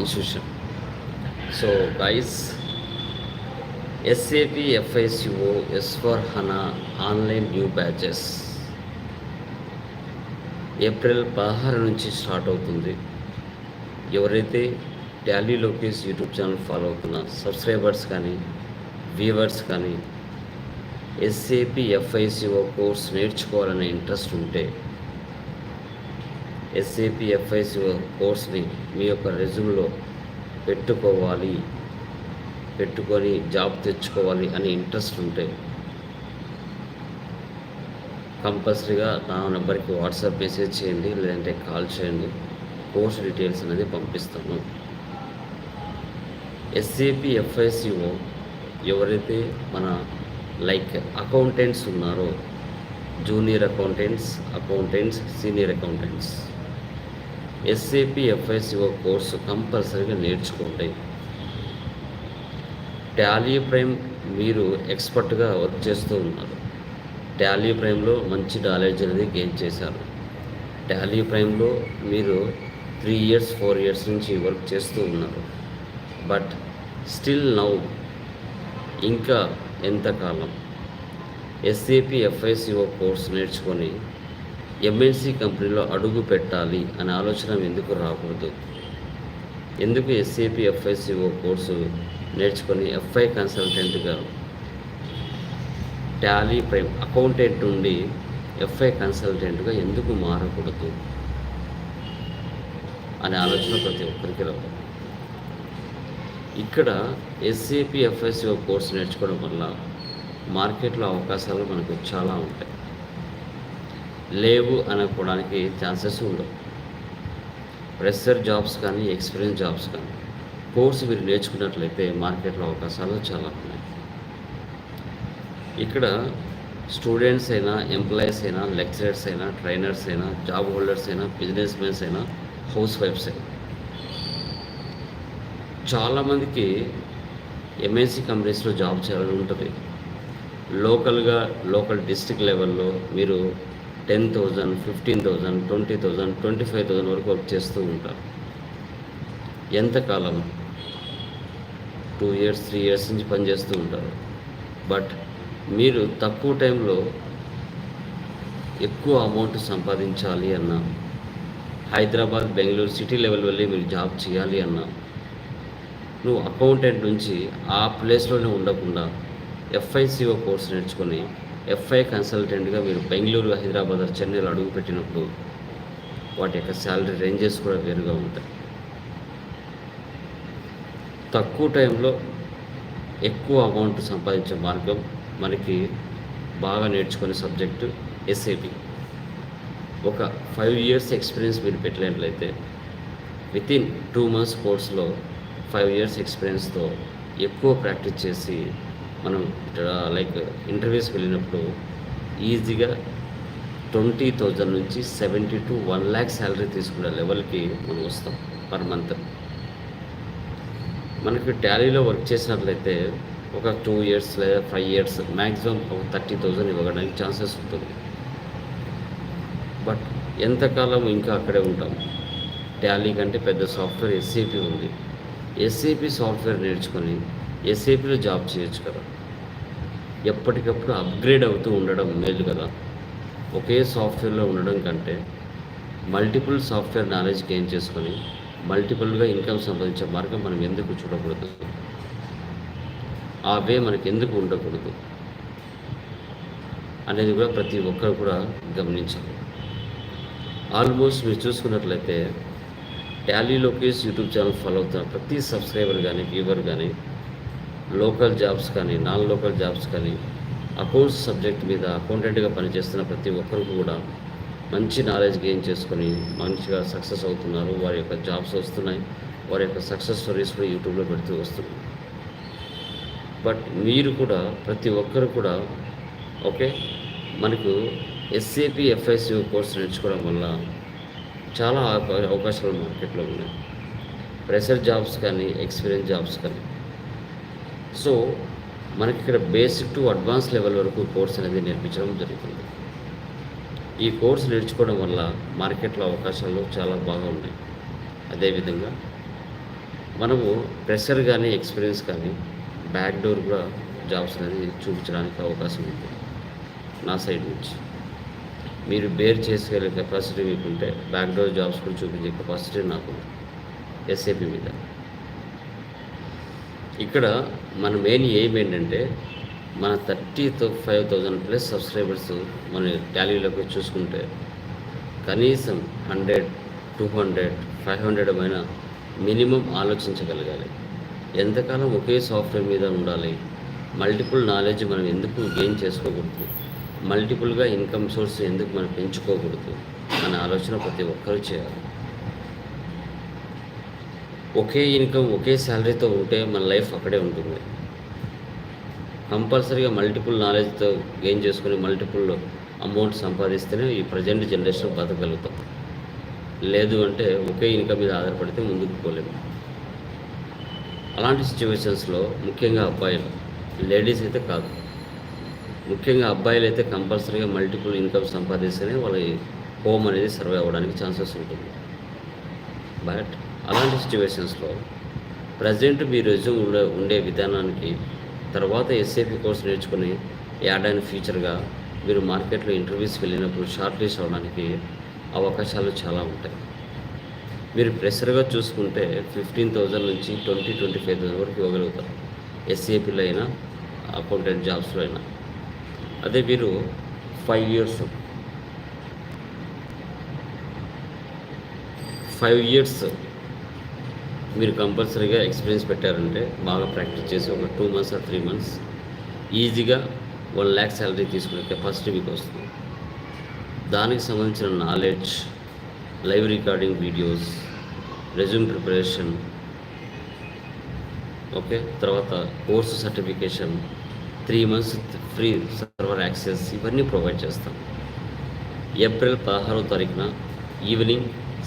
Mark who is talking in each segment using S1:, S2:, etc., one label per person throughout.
S1: Institution. So guys SAP FICO S four HANA online new batches April పదహారు నుంచి start అవుతుంది. ఎవరైతే Tally Lokesh YouTube channel follow అవుతున్న subscribers కానీ viewers కానీ ఎస్ఏపి ఎఫ్ఐసిఓ కోర్స్ నేర్చుకోవాలనే ఇంట్రెస్ట్ ఉంటే ఎస్ఏపిఎఫ్ఐసి కోర్స్ని మీ యొక్క రెజ్యూమ్లో పెట్టుకోవాలి. పెట్టుకొని జాబ్ తెచ్చుకోవాలి అని ఇంట్రెస్ట్ ఉంటే కంపల్సరీగా నా నెంబర్కి వాట్సాప్ మెసేజ్ చేయండి లేదంటే కాల్ చేయండి. కోర్స్ డీటెయిల్స్ అనేది పంపిస్తాను. ఎస్ఏపి ఎఫ్ఐసిఓ ఎవరైతే మన లైక్ అకౌంటెంట్స్ ఉన్నారో junior accountants accountants senior accountants SAP FICO course కంపల్సరీగా నేర్చుకోండి. టాలీ ప్రైమ్ మీరు ఎక్స్పర్ట్గా వర్క్ చేస్తూ ఉన్నారు. టాలీ ప్రైమ్లో మంచి నాలెడ్జ్ అనేది గెయిన్ చేశారు. టాలీ ప్రైమ్లో మీరు త్రీ ఇయర్స్ ఫోర్ ఇయర్స్ నుంచి వర్క్ చేస్తూ ఉన్నారు. బట్ స్టిల్ నౌ ఇంకా ఎంతకాలం ఎస్ఏపి ఎఫ్ఐసిఓ కోర్స్ నేర్చుకొని ఎంఎన్సి కంపెనీలో అడుగు పెట్టాలి అనే ఆలోచన ఎందుకు రాకూడదు? ఎందుకు ఎస్ఏపి ఎఫ్ఐసిఓ కోర్సు నేర్చుకొని ఎఫ్ఐ కన్సల్టెంట్గా టాలీ పై అకౌంటెంట్ నుండి ఎఫ్ఐ కన్సల్టెంట్గా ఎందుకు మారకూడదు? అనే ఆలోచన ప్రతి ఒక్కరికి రావాలి. ఇక్కడ ఎస్ఏపి ఎఫ్ఐసిఓ కోర్స్ నేర్చుకోవడం వల్ల మార్కెట్లో అవకాశాలు మనకు చాలా ఉంటాయి. లేవు అనుకోవడానికి ఛాన్సెస్ ఉండవు. ప్రెషర్ జాబ్స్ కానీ ఎక్స్పీరియన్స్ జాబ్స్ కానీ కోర్సు మీరు నేర్చుకున్నట్లయితే మార్కెట్లో అవకాశాలు చాలా ఉన్నాయి. ఇక్కడ స్టూడెంట్స్ అయినా ఎంప్లాయీస్ అయినా లెక్చరర్స్ అయినా ట్రైనర్స్ అయినా జాబ్ హోల్డర్స్ అయినా బిజినెస్ మెన్స్ అయినా హౌస్ వైఫ్స్ అయినా. చాలామందికి ఎంఎన్సీ కంపెనీస్లో జాబ్ చేయాలని ఉంటుంది. లోకల్గా లోకల్ డిస్టిక్ లెవెల్లో మీరు ten thousand fifteen thousand twenty thousand twenty five thousand వరకు వర్క్ చేస్తూ ఉంటారు. ఎంతకాలం టూ ఇయర్స్ త్రీ ఇయర్స్ నుంచి పనిచేస్తూ ఉంటారు. బట్ మీరు తక్కువ టైంలో ఎక్కువ అమౌంట్ సంపాదించాలి అన్నా హైదరాబాద్ బెంగళూరు సిటీ లెవెల్ వెళ్ళి మీరు జాబ్ చేయాలి అన్నా నువ్వు అకౌంటెంట్ నుంచి ఆ ప్లేస్లోనే ఉండకుండా ఎఫ్ఐసిఓ కోర్స్ నేర్చుకొని ఎఫ్ఐ కన్సల్టెంట్గా మీరు బెంగళూరు హైదరాబాద్ చెన్నైలో అడుగుపెట్టినప్పుడు వాటి యొక్క శాలరీ రేంజెస్ కూడా వేరుగా ఉంటాయి. తక్కువ టైంలో ఎక్కువ అమౌంట్ సంపాదించే మార్గం మనకి బాగా నేర్చుకునే సబ్జెక్టు ఎస్ఏపి ఒక ఫైవ్ ఇయర్స్ ఎక్స్పీరియన్స్ మీరు పెట్టినట్లయితే విత్ ఇన్ టూ మంత్స్ కోర్స్లో ఫైవ్ ఇయర్స్ ఎక్స్పీరియన్స్తో ఎక్కువ ప్రాక్టీస్ చేసి మనం లైక్ ఇంటర్వ్యూస్కి వెళ్ళినప్పుడు ఈజీగా ట్వంటీ థౌజండ్ నుంచి seventy to one lakh salary తీసుకునే లెవెల్కి మనం వస్తాం పర్ మంత్. మనకి టాలీలో వర్క్ చేసినట్లయితే ఒక టూ ఇయర్స్ లేదా ఫైవ్ ఇయర్స్ మ్యాక్సిమం ఒక థర్టీ థౌజండ్ ఇవ్వడానికి ఛాన్సెస్ ఉంటుంది. బట్ ఎంతకాలం ఇంకా అక్కడే ఉంటాం. టాలీ కంటే పెద్ద సాఫ్ట్వేర్ ఎస్సీపీ ఉంది. ఎస్సీపీ సాఫ్ట్వేర్ నేర్చుకొని ఎస్ఏపిలో జాబ్ చేయొచ్చు కదా. ఎప్పటికప్పుడు అప్గ్రేడ్ అవుతూ ఉండడం మేలు కదా. ఒకే సాఫ్ట్వేర్లో ఉండడం కంటే మల్టిపుల్ సాఫ్ట్వేర్ నాలెడ్జ్ గెయిన్ చేసుకొని మల్టిపుల్గా ఇన్కమ్ సంపాదించే మార్గం మనం ఎందుకు చూడకూడదు? ఆ వే మనకు ఎందుకు ఉండకూడదు? అనేది కూడా ప్రతి ఒక్కరు కూడా గమనించాలి. ఆల్మోస్ట్ మీరు చూసుకున్నట్లయితే Tally Lokesh YouTube channel follow అవుతున్న ప్రతి సబ్స్క్రైబర్ కానీ వ్యూవర్ కానీ లోకల్ జాబ్స్ కానీ నాన్ లోకల్ జాబ్స్ కానీ అకౌంట్స్ సబ్జెక్ట్ మీద అకౌంటెంట్గా పనిచేస్తున్న ప్రతి ఒక్కరికి కూడా మంచి నాలెడ్జ్ గెయిన్ చేసుకొని మంచిగా సక్సెస్ అవుతున్నారు. వారి యొక్క జాబ్స్ వస్తున్నాయి. వారి యొక్క సక్సెస్ స్టోరీస్ కూడా యూట్యూబ్లో పెడుతూ వస్తున్నాయి బట్ మీరు కూడా ప్రతి ఒక్కరు కూడా ఓకే మనకు ఎస్ఏపి ఎఫ్ఐసి కోర్స్ నేర్చుకోవడం వల్ల చాలా అవకాశాలు మార్కెట్లో ఉన్నాయి. ప్రెషర్ జాబ్స్ కానీ ఎక్స్పీరియన్స్ జాబ్స్ కానీ. సో మనకి ఇక్కడ బేసిక్ టు అడ్వాన్స్ లెవెల్ వరకు కోర్స్ అనేది నేర్పించడం జరుగుతుంది. ఈ కోర్స్ నేర్చుకోవడం వల్ల మార్కెట్లో అవకాశాలు చాలా బాగా ఉన్నాయి. అదేవిధంగా మనము ప్రెషర్ కానీ ఎక్స్పీరియన్స్ కానీ బ్యాక్ డోర్ కూడా జాబ్స్ అనేది చూపించడానికి అవకాశం ఉంది. నా సైడ్ నుంచి. మీరు బేర్ చేసుకోగలిగే కెపాసిటీ మీకు ఉంటే బ్యాక్ డోర్ జాబ్స్ కూడా చూపించే కెపాసిటీ నాకు ఉంది ఎస్ఏపి మీద. ఇక్కడ మన మెయిన్ ఎయిమ్ ఏంటంటే మన thirty five thousand plus subscribers మన టాలీలోకి చూసుకుంటే కనీసం hundred two hundred five hundred అయినా మినిమం ఆలోచించగలగాలి. ఎంతకాలం ఒకే సాఫ్ట్వేర్ మీద ఉండాలి? మల్టిపుల్ నాలెడ్జ్ మనం ఎందుకు గెయిన్ చేసుకోకూడదు? మల్టిపుల్గా ఇన్కమ్ సోర్స్ ఎందుకు మనం పెంచుకోకూడదు? అనే ఆలోచన ప్రతి ఒక్కరూ చేయాలి. ఒకే ఇన్కమ్ ఒకే శాలరీతో ఉంటే మన లైఫ్ అక్కడే ఉంటుంది. కంపల్సరీగా మల్టిపుల్ నాలెడ్జ్తో గెయిన్ చేసుకుని మల్టిపుల్ అమౌంట్ సంపాదిస్తేనే ఈ ప్రజెంట్ జనరేషన్ బతకగలుగుతాం. లేదు అంటే ఒకే ఇన్కమ్ మీద ఆధారపడితే ముందుకు పోలేము అలాంటి సిచ్యువేషన్స్లో ముఖ్యంగా అబ్బాయిలు లేడీస్ అయితే కాదు. ముఖ్యంగా అబ్బాయిలు అయితే కంపల్సరీగా మల్టిపుల్ ఇన్కమ్ సంపాదిస్తేనే వాళ్ళ హోమ్ అనేది సర్వే అవ్వడానికి ఛాన్సెస్ ఉంటుంది. బట్ అలాంటి సిచ్యువేషన్స్లో ప్రజెంట్ మీ రెజ్యూమ్ ఉండే ఉండే విధానానికి తర్వాత ఎస్ఏపీ కోర్స్ నేర్చుకుని యాడ్ అయిన ఫ్యూచర్గా మీరు మార్కెట్లో ఇంటర్వ్యూస్కి వెళ్ళినప్పుడు షార్ట్ లిస్ట్ అవ్వడానికి అవకాశాలు చాలా ఉంటాయి. మీరు ప్రెషర్గా చూసుకుంటే ఫిఫ్టీన్ థౌజండ్ నుంచి ట్వంటీ ట్వంటీ ఫైవ్ థౌసండ్ వరకు ఇవ్వగలుగుతారు. ఎస్ఏపీలో అయినా అకౌంటెంట్ జాబ్స్లో అయినా. అదే మీరు ఫైవ్ ఇయర్స్ ఫైవ్ ఇయర్స్ మీరు కంపల్సరీగా ఎక్స్పీరియన్స్ పెట్టారంటే బాగా ప్రాక్టీస్ చేసి ఒక two months or three months ఈజీగా వన్ ల్యాక్ శాలరీ తీసుకునే కెపాసిటీ మీకు వస్తుంది. దానికి సంబంధించిన knowledge live recording videos resume preparation okay తర్వాత course certification three months free server access ఇవన్నీ ప్రొవైడ్ చేస్తాం. ఏప్రిల్ పదహారో తారీఖున evening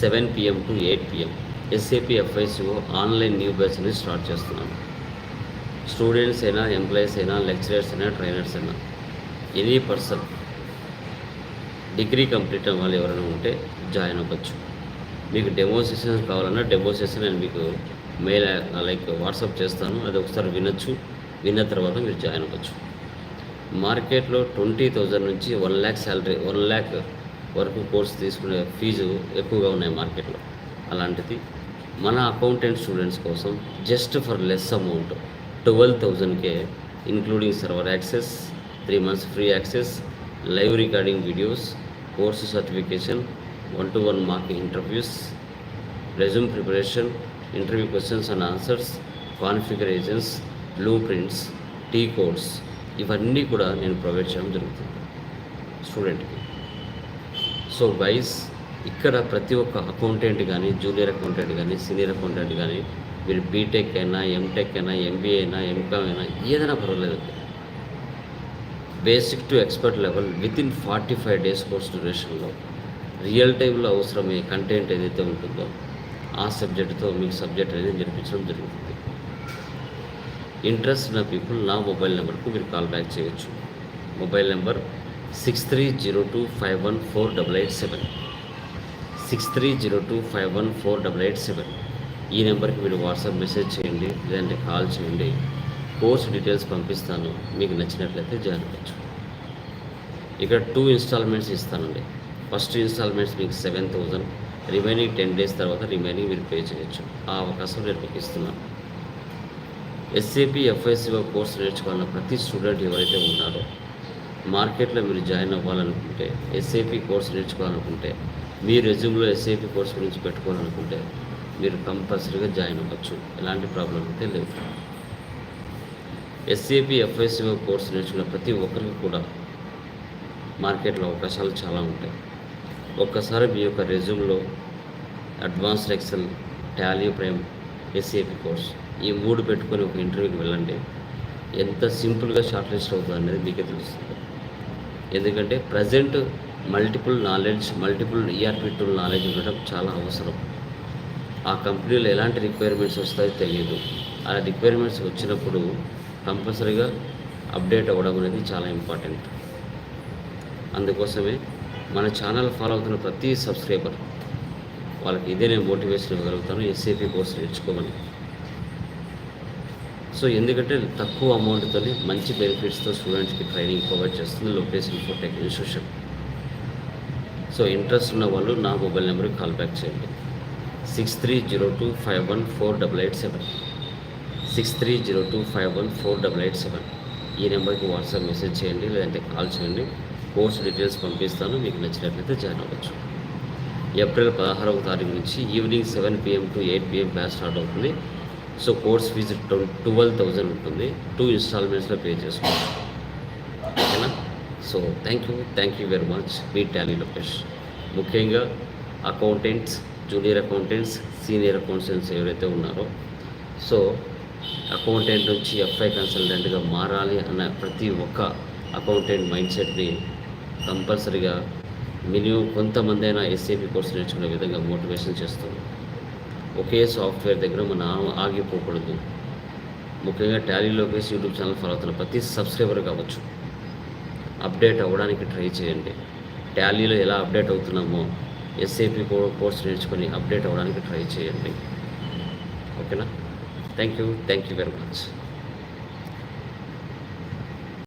S1: seven PM to eight PM. SAP FICO online new బ్యాచ్ని start చేస్తున్నాను. స్టూడెంట్స్ అయినా ఎంప్లాయీస్ అయినా లెక్చరర్స్ అయినా ట్రైనర్స్ అయినా ఎనీ పర్సన్ డిగ్రీ కంప్లీట్ అవ్వాలి ఎవరైనా ఉంటే జాయిన్ అవ్వచ్చు. మీకు డెమో సెషన్స్ కావాలన్నా డెమో సెషన్ నేను మీకు మెయిల్ లైక్ వాట్సాప్ చేస్తాను. అది ఒకసారి వినొచ్చు. విన్న తర్వాత మీరు జాయిన్ అవ్వచ్చు. మార్కెట్లో ట్వంటీ థౌజండ్ నుంచి one lakh salary one lakh వరకు కోర్స్ తీసుకునే ఫీజు ఎక్కువగా ఉన్నాయి మార్కెట్లో అలాంటిది మన అకౌంటెంట్ స్టూడెంట్స్ కోసం just for less amount twelve థౌజండ్కే including server access three months free access live recording videos course certification one to one mock interviews resume preparation interview questions and answers configurations blueprints T codes ఇవన్నీ కూడా నేను provide చేయడం జరుగుతుంది. స్టూడెంట్కి so guys ఇక్కడ ప్రతి ఒక్క accountant కానీ జూనియర్ అకౌంటెంట్ కానీ సీనియర్ అకౌంటెంట్ కానీ మీరు బీటెక్ అయినా ఎంటెక్ అయినా ఎంబీఏ అయినా ఎంకామ్ అయినా ఏదైనా పర్వాలేదు. Basic to expert level within forty five days course డ్యూరేషన్లో real టైంలో అవసరమయ్యే కంటెంట్ ఏదైతే ఉంటుందో ఆ సబ్జెక్టుతో మీకు సబ్జెక్ట్ అనేది నేర్పించడం జరుగుతుంది. ఇంట్రెస్ట్ ఉన్న పీపుల్ నా మొబైల్ నెంబర్కు మీరు కాల్ బ్యాక్ చేయొచ్చు. Mobile number six three zero two five one four double eight seven. Six three zero two five one four double eight seven ఈ నెంబర్కి మీరు వాట్సాప్ మెసేజ్ చేయండి లేదంటే కాల్ చేయండి. కోర్స్ డీటెయిల్స్ పంపిస్తాను. మీకు నచ్చినట్లయితే జాయిన్ అవ్వచ్చు. ఇక్కడ టూ ఇన్స్టాల్మెంట్స్ ఇస్తానండి. ఫస్ట్ ఇన్స్టాల్మెంట్స్ మీకు seven thousand remaining ten days తర్వాత రిమైనింగ్ మీరు పే చేయొచ్చు. ఆ అవకాశం నేను మీకు ఇస్తున్నాను. ఎస్ఏపి ఎఫ్ఐసిఓ కోర్స్ నేర్చుకున్న ప్రతి స్టూడెంట్ ఎవరైతే ఉన్నారో మార్కెట్లో మీరు జాయిన్ అవ్వాలనుకుంటే ఎస్ఏపి కోర్స్ నేర్చుకోవాలనుకుంటే మీ రెజ్యూమ్లో ఎస్ఏపి కోర్స్ గురించి పెట్టుకోవాలనుకుంటే మీరు కంపల్సరీగా జాయిన్ అవ్వచ్చు. ఎలాంటి ప్రాబ్లం అయితే లేదు. ఎస్ఏపి ఎఫ్ఐసిఓ కోర్స్ నేర్చుకున్న ప్రతి ఒక్కరికి కూడా మార్కెట్లో అవకాశాలు చాలా ఉంటాయి. ఒక్కసారి మీ యొక్క రెజ్యూమ్లో advanced Excel Tally Prime SAP course ఈ మూడు పెట్టుకొని ఒక ఇంటర్వ్యూకి వెళ్ళండి. ఎంత సింపుల్గా షార్ట్ లిస్ట్ అవుతుంది అనేది మీకే తెలుస్తుంది. ఎందుకంటే present multiple knowledge multiple ERP tool knowledge ఉండడం చాలా అవసరం. ఆ కంపెనీలో ఎలాంటి రిక్వైర్మెంట్స్ వస్తాయో తెలియదు. ఆ రిక్వైర్మెంట్స్ వచ్చినప్పుడు కంపల్సరీగా అప్డేట్ అవ్వడం అనేది చాలా ఇంపార్టెంట్ అందుకోసమే మన ఛానల్ ఫాలో అవుతున్న ప్రతి సబ్స్క్రైబర్ వాళ్ళకి ఇదే నేను మోటివేషన్ ఇవ్వగలుగుతాను ఎస్ఏపీ కోర్స్ నేర్చుకోమని. సో ఎందుకంటే తక్కువ అమౌంట్తో మంచి బెనిఫిట్స్తో స్టూడెంట్స్కి ట్రైనింగ్ ప్రొవైడ్ చేస్తుంది Lokesh Infotech institution so interest ఉన్న వాళ్ళు నా మొబైల్ నెంబర్కి కాల్ బ్యాక్ చేయండి. Six three zero two five one four double eight seven. Six three zero two five one four double eight seven. ఈ నెంబర్కి వాట్సాప్ మెసేజ్ చేయండి లేదంటే కాల్ చేయండి. కోర్స్ డీటెయిల్స్ పంపిస్తాను మీకు నచ్చినట్లయితే జాయిన్ అవ్వచ్చు. ఏప్రిల్ పదహారవ తారీఖు నుంచి evening seven PM to eight PM batch start అవుతుంది. So course fee twelve thousand ఉంటుంది. టూ ఇన్స్టాల్మెంట్స్లో పే చేసుకోవచ్చు so thank you thank you very much me Tally Lokesh ముఖ్యంగా accountants junior accountants senior accountants ఎవరైతే ఉన్నారో. సో అకౌంటెంట్ నుంచి FI కన్సల్టెంట్గా మారాలి అన్న ప్రతి ఒక్క అకౌంటెంట్ మైండ్ సెట్ని కంపల్సరీగా మినిమం కొంతమంది అయినా ఎస్ఏపీ కోర్సు నేర్చుకునే విధంగా మోటివేషన్ చేస్తుంది. ఒకే సాఫ్ట్వేర్ దగ్గర మనం ఆగిపోకూడదు. ముఖ్యంగా Tally Lokesh YouTube channel follow అవుతున్న ప్రతి సబ్స్క్రైబర్ కావచ్చు. అప్డేట్ అవ్వడానికి ట్రై చేయండి. టాలీలో ఎలా అప్డేట్ అవుతున్నామో ఎస్ఏపి కోర్స్ నేర్చుకొని అప్డేట్ అవ్వడానికి ట్రై చేయండి. ఓకేనా? Thank you. Thank you very much.